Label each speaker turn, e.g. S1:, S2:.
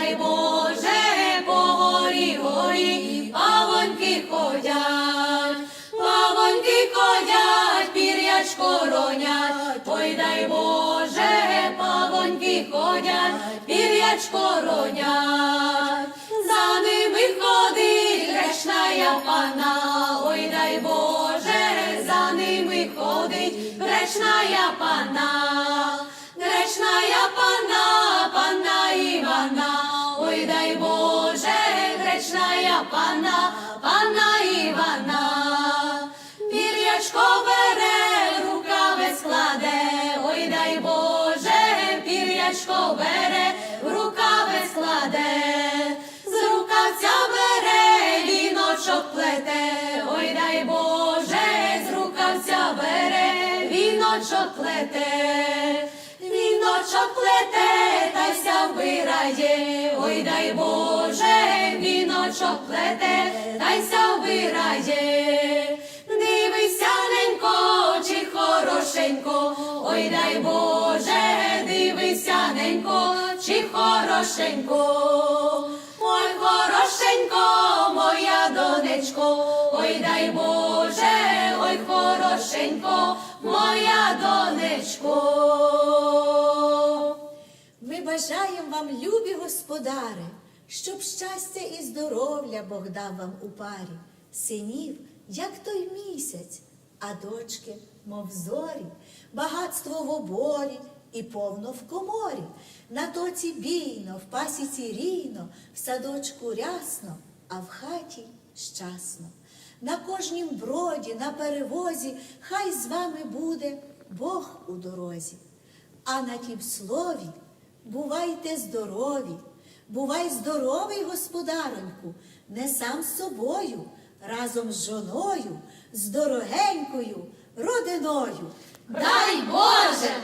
S1: дай Боже, по горі горі, павоньки ходять, павоньки ходять, пір'ячко ронять, ой дай Боже, павоньки ходять, пір'ячко ронять, за ними ходить грешна пана, ой дай Боже, за ними ходить грешна пана. Пана, пана Івана, пір'ячко бере, рукави складе, ой дай Боже, пір'ячко бере, рукави складе, з рукавця бере, віночок плете, ой дай Боже, з рукавця бере, віночок плете, віночок плете, та ся вбирає, ой дай Боже, віночок плете, та й ся вбирає. Дивися, ненько, чи хорошенько, ой дай Боже, дивися, ненько, чи хорошенько, ой, хорошенько, моя донечко, ой дай Боже, ой, хорошенько, моя донечко.
S2: Ми бажаємо вам, любі господари, щоб щастя і здоров'я Бог дав вам у парі, синів, як той місяць, а дочки, мов зорі, багатство в оборі і повно в коморі, на тоці бійно, в пасіці рійно, в садочку рясно, а в хаті щасно. На кожнім броді, на перевозі, хай з вами буде Бог у дорозі. А на тім слові бувайте здорові, бувай здоровий, господароньку, не сам з собою, разом з жоною, з дорогенькою родиною.
S1: Дай Боже!